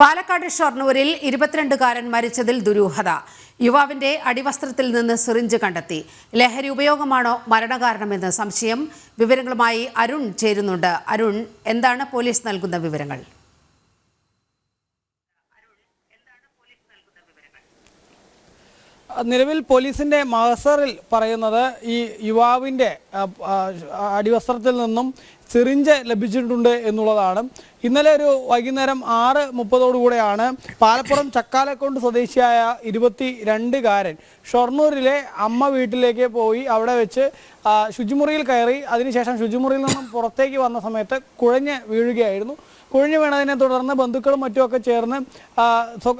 പാലക്കാട് ഷൊർണൂരിൽ ഇരുപത്തിരണ്ടുകാരൻ മരിച്ചതിൽ ദുരൂഹത. യുവാവിന്റെ അടിവസ്ത്രത്തിൽ നിന്ന് സിറിഞ്ച് കണ്ടെത്തി. ലഹരി ഉപയോഗമാണോ മരണകാരണമെന്ന് സംശയം. വിവരങ്ങളുമായി അരുൺ ചേരുന്നുണ്ട്. അരുൺ എന്താണ് പോലീസ് നൽകുന്ന വിവരങ്ങൾ? നിലവിൽ പോലീസിന്റെ മഹസറിൽ പറയുന്നത് ഈ ആ, അടിവസ്ത്രത്തിൽ നിന്നും സിറിഞ്ച് ലഭിച്ചിട്ടുണ്ട് എന്നുള്ളതാണ്. ഇന്നലെ ഒരു വൈകുന്നേരം ആറ് മുപ്പതോടുകൂടെയാണ് പാലപ്പുറം ചക്കാലക്കോണ്ട് സ്വദേശിയായ ഇരുപത്തി രണ്ടുകാരൻ ഷൊർണൂരിലെ അമ്മ വീട്ടിലേക്ക് പോയി അവിടെ വെച്ച് ശുചിമുറിയിൽ കയറി. അതിനുശേഷം ശുചിമുറിയിൽ നിന്നും പുറത്തേക്ക് വന്ന സമയത്ത് കുഴഞ്ഞ് വീഴുകയായിരുന്നു. കുഴഞ്ഞു വീണതിനെ തുടർന്ന് ബന്ധുക്കളും മറ്റുമൊക്കെ ചേർന്ന്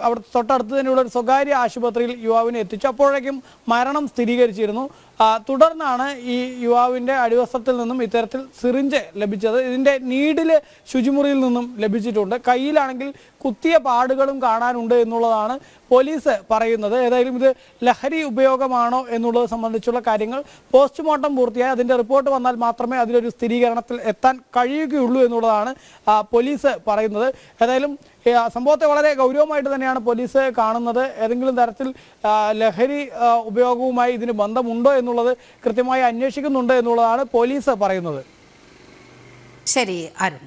അവിടെ തൊട്ടടുത്ത് തന്നെയുള്ള ഒരു സ്വകാര്യ ആശുപത്രിയിൽ യുവാവിനെ എത്തിച്ചു. അപ്പോഴേക്കും മരണം സ്ഥിരീകരിച്ചിരുന്നു. തുടർന്നാണ് ഈ യുവാവിന്റെ അടിവസ്ത്രത്തിൽ നിന്നും ഇത്തരത്തിൽ സിറിഞ്ച് ലഭിച്ചത്. ഇതിന്റെ നീഡിൽ ശുചിമുറിയിൽ നിന്നും ലഭിച്ചിട്ടുണ്ട്. കയ്യിലാണെങ്കിൽ കുത്തിയ പാടുകളും കാണാനുണ്ട് എന്നുള്ളതാണ് പോലീസ് പറയുന്നത്. ഏതായാലും ഇത് ലഹരി ഉപയോഗമാണോ എന്നുള്ളത് സംബന്ധിച്ചുള്ള കാര്യങ്ങൾ പോസ്റ്റ്മോർട്ടം പൂർത്തിയായി. അതിന്റെ റിപ്പോർട്ട് വന്നാൽ മാത്രമേ അതിലൊരു സ്ഥിരീകരണത്തിൽ എത്താൻ കഴിയുകയുള്ളൂ എന്നുള്ളതാണ് പോലീസ് പറയുന്നത്. ഏതായാലും സംഭവത്തെ വളരെ ഗൗരവമായിട്ട് തന്നെയാണ് പോലീസ് കാണുന്നത്. ഏതെങ്കിലും തരത്തിൽ ലഹരി ഉപയോഗവുമായി ഇതിന് ബന്ധമുണ്ടോ എന്നുള്ളത് കൃത്യമായി അന്വേഷിക്കുന്നുണ്ട് എന്നുള്ളതാണ് പോലീസ് പറയുന്നത്. ശരി അരുൺ